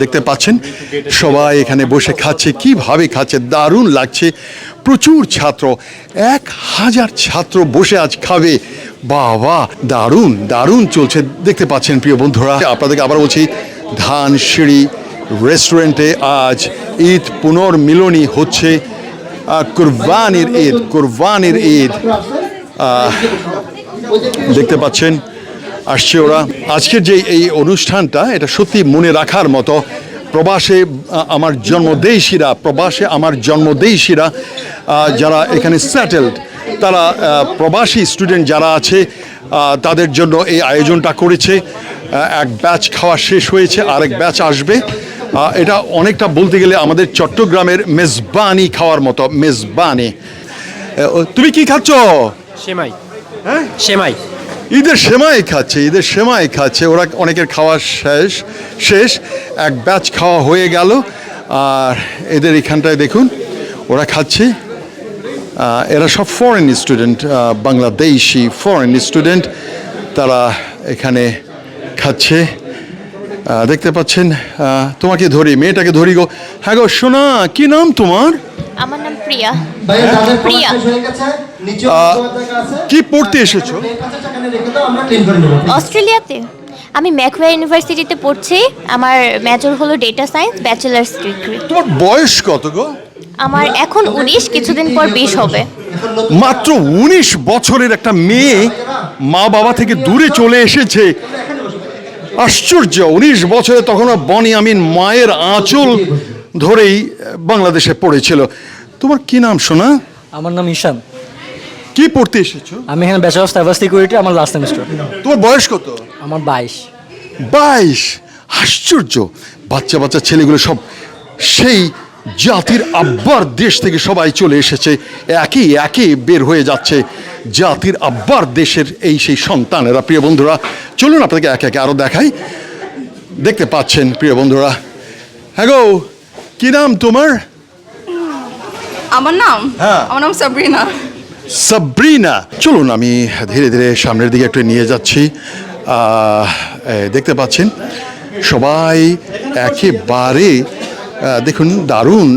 দেখতে পাচ্ছেন? সবাই এখানে বসে খাচ্ছে। কীভাবে খাচ্ছে? দারুণ লাগছে। প্রচুর ছাত্র। এক হাজার ছাত্র বসে আজ খাবে। বাবা, দারুণ দারুণ চলছে। দেখতে পাচ্ছেন প্রিয় বন্ধুরা। আপনাদেরকে আবার বলছি ধান সিঁড়ি রেস্টুরেন্টে আজ ঈদ পুনর্মিলনী হচ্ছে। কুরবানির ঈদ কুরবানির ঈদ। দেখতে পাচ্ছেন আসছে ওরা। আজকের যে এই অনুষ্ঠানটা এটা সত্যি মনে রাখার মতো। প্রবাসে আমার জন্মদেশীরা প্রবাসে আমার জন্মদেশীরা যারা এখানে স্যাটেলড তারা প্রবাসী স্টুডেন্ট যারা আছে তাদের জন্য এই আয়োজনটা করেছে। এক ব্যাচ খাওয়া শেষ হয়েছে আরেক ব্যাচ আসবে। এটা অনেকটা বলতে গেলে আমাদের চট্টগ্রামের মেজবানি খাওয়ার মতো মেজবানি। তুমি কি খাচ্ছ? সেমাই। হ্যাঁ? সেমাই। ঈদের সেমাই খাচ্ছে ঈদের সেমাই খাচ্ছে। ওরা অনেকের খাওয়া শেষ শেষ। এক ব্যাচ খাওয়া হয়ে গেল। আর এদের এখানটায় দেখুন ওরা খাচ্ছে। এরা সব foreign student Bangladeshi foreign student তারা এখানে খাচ্ছে। দেখতে পাচ্ছেন তোমাকে ধরি মেয়েটাকে ধরি গো। হ্যাঁ গো শোনা কি নাম তোমার? আমার নাম প্রিয়া। প্রিয়া। কি পড়তে এসেছ? আমরা ক্লিন করে নেব অস্ট্রেলিয়াতে? আমি ম্যাকওয়ে ইউনিভার্সিটিতে পড়ছি আমার মেজর হলো ডেটা সায়েন্স ব্যাচেলার্স ডিগ্রি তোমার বয়স কত গো? আমার এখন উনিশ কিছুদিন পর বিশ হবে। মাত্র উনিশ বছরের একটা মেয়ে মা বাবা থেকে দূরে চলে এসেছে। আশ্চর্য উনিশ বছরে তখন বনি আমিন মায়ের আঁচল ধরেই বাংলাদেশে পড়েছিল। তোমার কি নাম শোনা আমার নাম ঈশান। কি পড়তে এসেছ? আমি এখানে ব্যাচেলার অফ সাইবার সিকিউরিটি আমার লাস্ট সেমিস্টার তোমার বয়স কত? আমার বাইশ। বাইশ? আশ্চর্য। বাচ্চা বাচ্চা ছেলেগুলো সব সেই জাতির আব্বার দেশ থেকে সবাই চলে এসেছে। একই একই বের হয়ে যাচ্ছে জাতির আব্বার দেশের এই সেই সন্তানেরা। প্রিয় বন্ধুরা চলুন আপনাকে একে একে আরও দেখাই। দেখতে পাচ্ছেন প্রিয় বন্ধুরা। হ্যাঁ গো কি নাম তোমার? আমার নাম? হ্যাঁ। আমার নাম সাবরিনা। সাব্রিনা চলুন, আমি ধীরে ধীরে সামনের দিকে একটু নিয়ে যাচ্ছি। দেখতে পাচ্ছেন, সবাই একেবারে দেখুন, দারুণ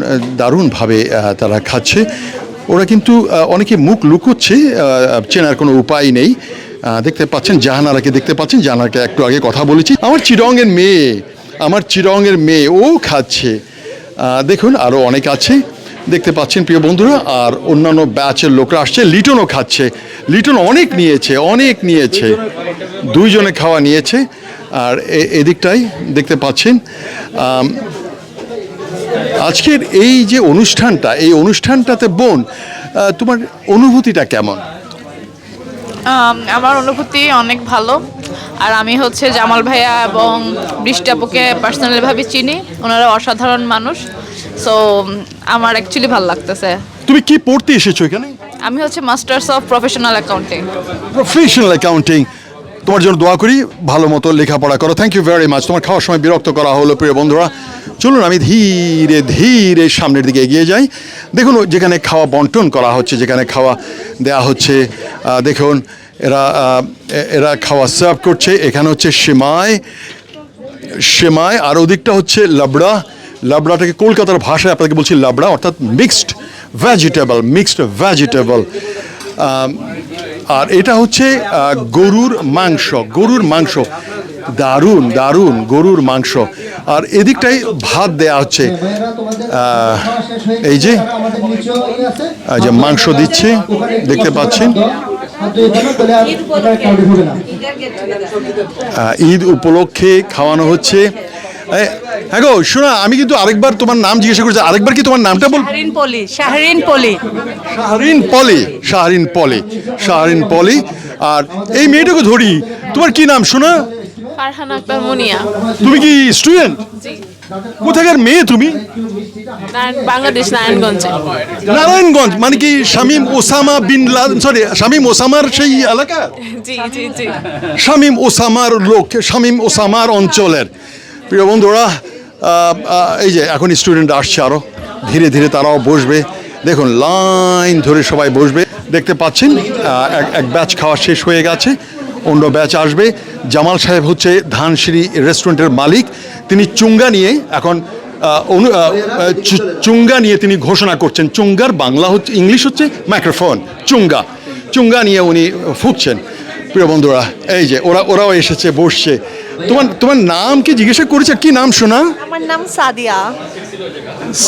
দারুণভাবে তারা খাচ্ছে। ওরা কিন্তু অনেকে মুখ লুকোচ্ছে চেনার কোনো উপায় নেই। দেখতে পাচ্ছেন, জাহানারাকে দেখতে পাচ্ছেন। জাহানারাকে একটু আগে কথা বলেছি। আমার চিরঙ্গের মেয়ে, আমার চিরঙ্গের মেয়ে, ও খাচ্ছে। দেখুন আরও অনেক আছে। দেখতে পাচ্ছেন প্রিয় বন্ধুরা, আর অন্যান্য ব্যাচের লোকরা আসছে, লিটনও খাচ্ছে। লিটন অনেক নিয়েছে অনেক নিয়েছে। দুইজনে খাওয়া নিয়েছে। আর এদিকটাই দেখতে পাচ্ছেন আজকের এই যে অনুষ্ঠানটা, এই অনুষ্ঠানটাতে বোন তোমার অনুভূতিটা কেমন? আমার অনুভূতি অনেক ভালো। আর আমি হচ্ছে জামাল ভাইয়া এবং বৃষ্টি আপুকে পার্সোনালিভাবে চিনি। ওনারা অসাধারণ মানুষ। সো আমার অ্যাকচুয়ালি ভালো লাগতেছে। তুমি কি পড়তে এসেছ এখানে? আমি হচ্ছে masters of professional accounting professional accounting তোমার জন্য দোয়া করি ভালো মতো লেখাপড়া করো। থ্যাংক ইউ ভেরি মাচ তোমার খাওয়ার সময় বিরক্ত করা হলো প্রিয় বন্ধুরা। চলুন আমি ধীরে ধীরে সামনের দিকে এগিয়ে যাই। দেখুন যেখানে খাওয়া বন্টন করা হচ্ছে যেখানে খাওয়া দেয়া হচ্ছে দেখুন এরা এরা খাওয়া সার্ভ করছে। এখানে হচ্ছে সেমাই সেমাই আর ওদিকটা হচ্ছে লাবড়া। লাবড়াটাকে কলকাতার ভাষায় আপনাকে বলছি লাবড়া, অর্থাৎ মিক্সড ভেজিটেবল মিক্সড ভেজিটেবল আর এটা হচ্ছে গরুর মাংস গরুর মাংস। দারুণ দারুণ, গরুর মাংস। আর এদিকটাই ভাত দেয়া হচ্ছে। এই যে এই যে মাংস দিচ্ছে, দেখতে পাচ্ছেন। ঈদ উপলক্ষে খাওয়ানো হচ্ছে। হ্যাঁ গো শোনা আমি কিন্তু আরেকবার তোমার নাম জিজ্ঞাসা করছি। আরেকবার কি তোমার নামটা বল? শাহরিন পলি শাহরিন পলি। শাহরিন পলি শাহরিন পলি শাহরিন পলি। আর এই মেয়েটাকে ধরি তোমার কি নাম শোনা? ফারহান আক্তার মুনিয়া। তুমি কি স্টুডেন্ট? কোথাকার মেয়ে তুমি? বাংলাদেশ নারায়ণগঞ্জে। নারায়ণগঞ্জ মানে কি Shamim Osama bin Laden sorry Shamim ওসামার সেই এলাকা? জি জি জি। শামীম ওসামার লোক শামীম ওসামার অঞ্চলের। প্রিয় বন্ধুরা এই যে এখন স্টুডেন্ট আসছে আরও ধীরে ধীরে তারাও বসবে। দেখুন লাইন ধরে সবাই বসবে। দেখতে পাচ্ছেন এক ব্যাচ খাওয়া শেষ হয়ে গেছে। অন্য ব্যাচ আসবে। জামাল সাহেব হচ্ছে ধানসিঁড়ি রেস্টুরেন্টের মালিক। তিনি চুঙ্গা নিয়ে এখন অনু- চুঙ্গা নিয়ে তিনি ঘোষণা করছেন। চুঙ্গার বাংলা হচ্ছে ইংলিশ হচ্ছে মাইক্রোফোন, চুঙ্গা। চুঙ্গা নিয়ে উনি ফুঁকছেন প্রিয় বন্ধুরা এই যে ওরা ওরাও এসেছে বসছে। তোমার তোমার নাম কি জিজ্ঞাসা করেছে? কি নাম শোনা? আমার নাম সাদিয়া।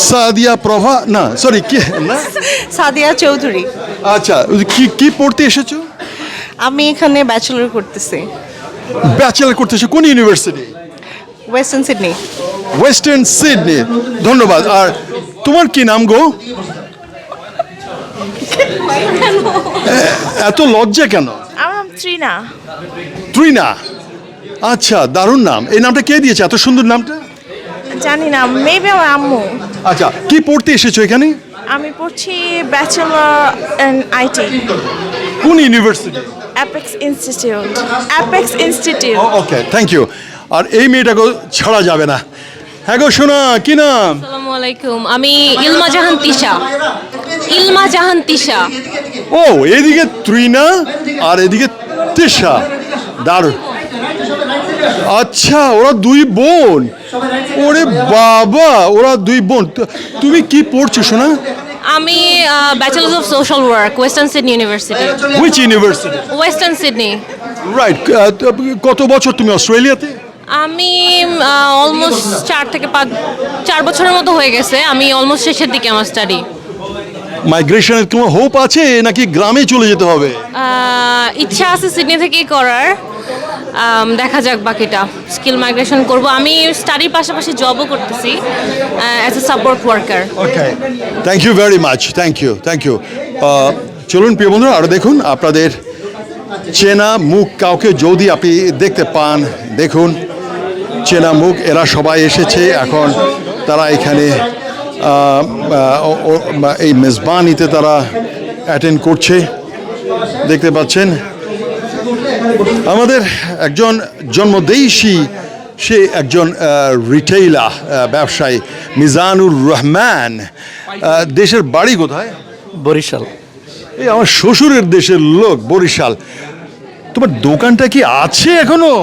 সাদিয়া প্রভা না সরি কি না? সাদিয়া চৌধুরী। আচ্ছা কি কি পড়তে এসেছ? আমি এখানে ব্যাচেলর করতেছি। ব্যাচেলার করতেছো কোন university Western Sydney Western Sydney ধন্যবাদ। আর তোমার কি নাম গো? এত লজ্জা কেন? ত্রিনা ত্রিনা আচ্ছা দারুণ নাম। এই নামটা কে দিয়েছে? এত সুন্দর নামটা? জানি না মেবি আমার আম্মু। আচ্ছা কি পড়তে এসেছ এখানে? আমি পড়ছি ব্যাচেলর ইন আইটি কোন university? Apex Institute Apex Institute okay thank you আর এই মেয়েটাকে ছাড়া যাবে না। হ্যাঁ গো শোনা কি নাম? আসসালামু আলাইকুম আমি ইলমা জাহান তিশা। ইলমা জাহান তিশা। ও এদিকে ত্রিনা আর এদিকে তেশা দারুণ। আচ্ছা ওরা দুই বোন। ওরে বাবা ওরা দুই বোন। তুমি কি পড়ছো শোনা আমি bachelors of social work Western Sydney university which university Western Sydney right কত বছর তুমি অস্ট্রেলিয়াতে? আমি অলমোস্ট চার থেকে পাঁচ চার বছরের মতো হয়ে গেছে। আমি অলমোস্ট শেষের দিকে আমার স্টাডি মাইগ্রেশনের কোনো হোপ আছে নাকি গ্রামে চলে যেতে হবে? ইচ্ছা আছে সিডনি থেকেই করার। দেখা যাক বাকিটা। স্কিল মাইগ্রেশন করব। আমি স্টাডির পাশাপাশি জবও করতেছি as a support worker okay thank you very much thank you thank you চলুন প্রিয় বন্ধুরা আরও দেখুন আপনাদের চেনা মুখ কাউকে যদি আপনি দেখতে পান দেখুন। চেনা মুখ এরা সবাই এসেছে এখন তারা এখানে এই মেজবানিতে তারা অ্যাটেন্ড করছে। দেখতে পাচ্ছেন আমাদের একজন জন্মদেশী সে একজন রিটেইলা ব্যবসায়ী মিজানুর রহমান। দেশের বাড়ি কোথায়? বরিশাল। এই আমার শ্বশুরের দেশের লোক বরিশাল। তোমার দোকানটা কি আছে এখনও?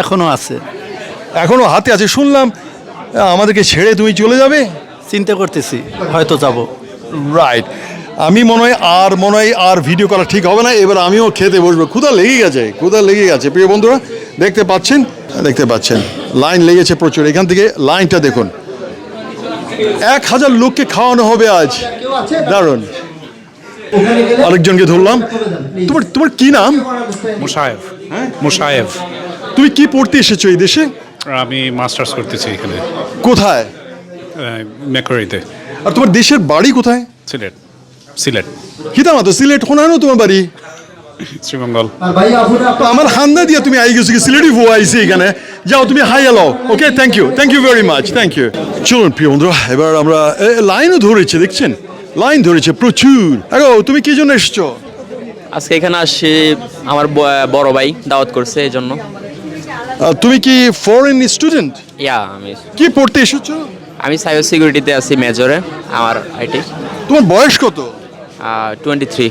এখনও আছে। এখনও হাতে আছে। শুনলাম আমাদেরকে ছেড়ে তুমি চলে যাবে? চিন্তা করতেছি হয়তো যাব। রাইট আমি মনে হয় আর মনে হয় আর ভিডিও করা ঠিক হবে না এবার আমিও খেতে বসবো। ক্ষুধা লেগে গেছে ক্ষুধা লেগে গেছে। প্রিয় বন্ধুরা দেখতে পাচ্ছেন? দেখতে পাচ্ছেন। লাইন লেগেছে প্রচুর। এখান থেকে লাইনটা দেখুন। এক হাজার লোককে খাওয়ানো হবে আজ। দারুণ। আরেকজনকে ধরলাম। তোমার তোমার কি নাম? মুসায়েফ হ্যাঁ? মুসায়েফ তুমি কি পড়তে এসেছ এই দেশে? আমি মাস্টার্স করতেছি এখানে। কোথায়? মেকরিতে আর তোমার দেশের বাড়ি কোথায়? সিলেট। সিলেট। কিতাম তো সিলেট শোনানো তোমার বাড়ি? শ্রীমঙ্গল। ভাই আমার হান্দা দিয়া তুমি আই গেছো কি? সিলেটি ভুয়া আইসি এখানে। যাও তুমি হাই এলো। Okay thank you thank you very much thank you চলুন প্রিয় বন্ধুরা এবার আমরা লাইনও ধরেছে দেখছেন? লাইন ধরেছে প্রচুর। আগো তুমি কি জন্য এসছো? আজকে এখানে আসছি আমার বড় ভাই দাওয়াত করছে এই জন্য। তুমি কি ফরেন স্টুডেন্ট ইয়া আমি কি পড়তে এসেছ? আমি সাইবার সিকিউরিটিতে আছি মেজরে আমার আইটি তোমার বয়স কত? টোয়েন্টি থ্রি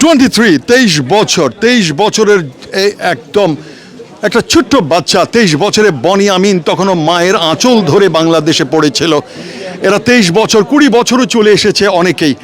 টোয়েন্টি থ্রি তেইশ বছর তেইশ বছরের একদম একটা ছোট্ট বাচ্চা তেইশ বছরে বনি আমিন তখনও মায়ের আঁচল ধরে বাংলাদেশে পড়েছিল। এরা তেইশ বছর কুড়ি বছরও চলে এসেছে অনেকেই।